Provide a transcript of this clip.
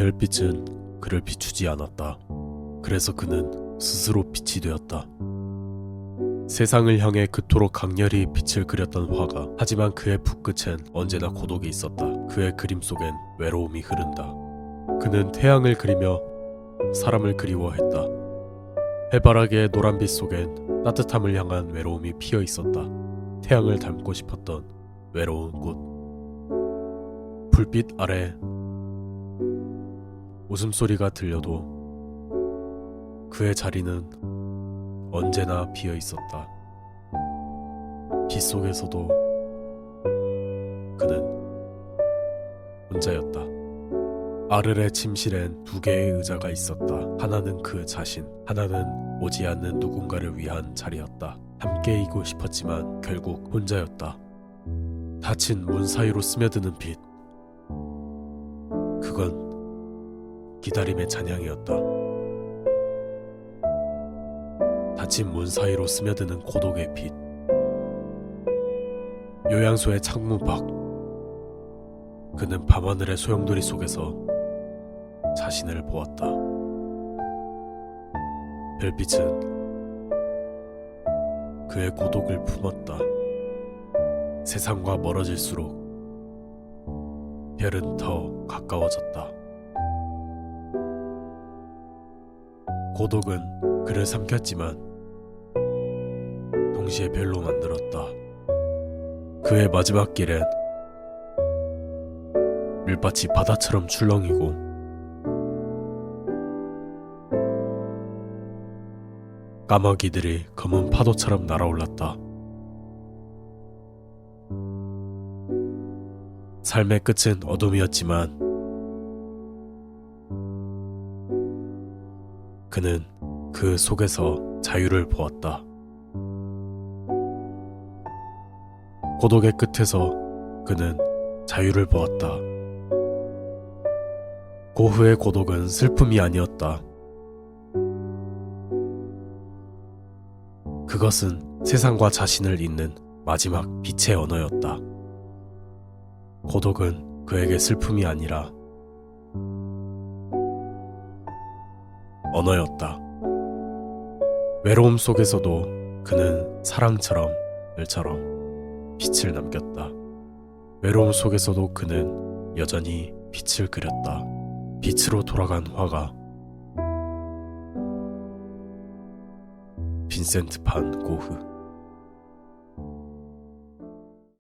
별빛은 그를 비추지 않았다. 그래서 그는 스스로 빛이 되었다. 세상을 향해 그토록 강렬히 빛을 그렸던 화가 하지만 그의 붓끝엔 언제나 고독이 있었다. 그의 그림 속엔 외로움이 흐른다. 그는 태양을 그리며 사람을 그리워했다. 해바라기의 노란빛 속엔 따뜻함을 향한 외로움이 피어 있었다. 태양을 닮고 싶었던 외로운 꽃. 불빛 아래 웃음소리가 들려도 그의 자리는 언제나 비어 있었다. 빛 속에서도 그는 혼자였다. 아르레 침실엔 두 개의 의자가 있었다. 하나는 그 자신, 하나는 오지 않는 누군가를 위한 자리였다. 함께이고 싶었지만 결국 혼자였다. 닫힌 문 사이로 스며드는 빛. 그건 기다림의 찬양이었다. 닫힌 문 사이로 스며드는 고독의 빛. 요양소의 창문 밖. 그는 밤하늘의 소용돌이 속에서 자신을 보았다. 별빛은 그의 고독을 품었다. 세상과 멀어질수록 별은 더 가까워졌다. 고독은 그를 삼켰지만 동시에 별로 만들었다. 그의 마지막 길엔 밀밭이 바다처럼 출렁이고 까마귀들이 검은 파도처럼 날아올랐다. 삶의 끝은 어둠이었지만 그는 그 속에서 자유를 보았다. 고독의 끝에서 그는 자유를 보았다. 고흐의 고독은 슬픔이 아니었다. 그것은 세상과 자신을 잇는 마지막 빛의 언어였다. 고독은 그에게 슬픔이 아니라 언어였다. 외로움 속에서도 그는 사랑처럼 일처럼 빛을 남겼다. 외로움 속에서도 그는 여전히 빛을 그렸다. 빛으로 돌아간 화가 빈센트 판 고흐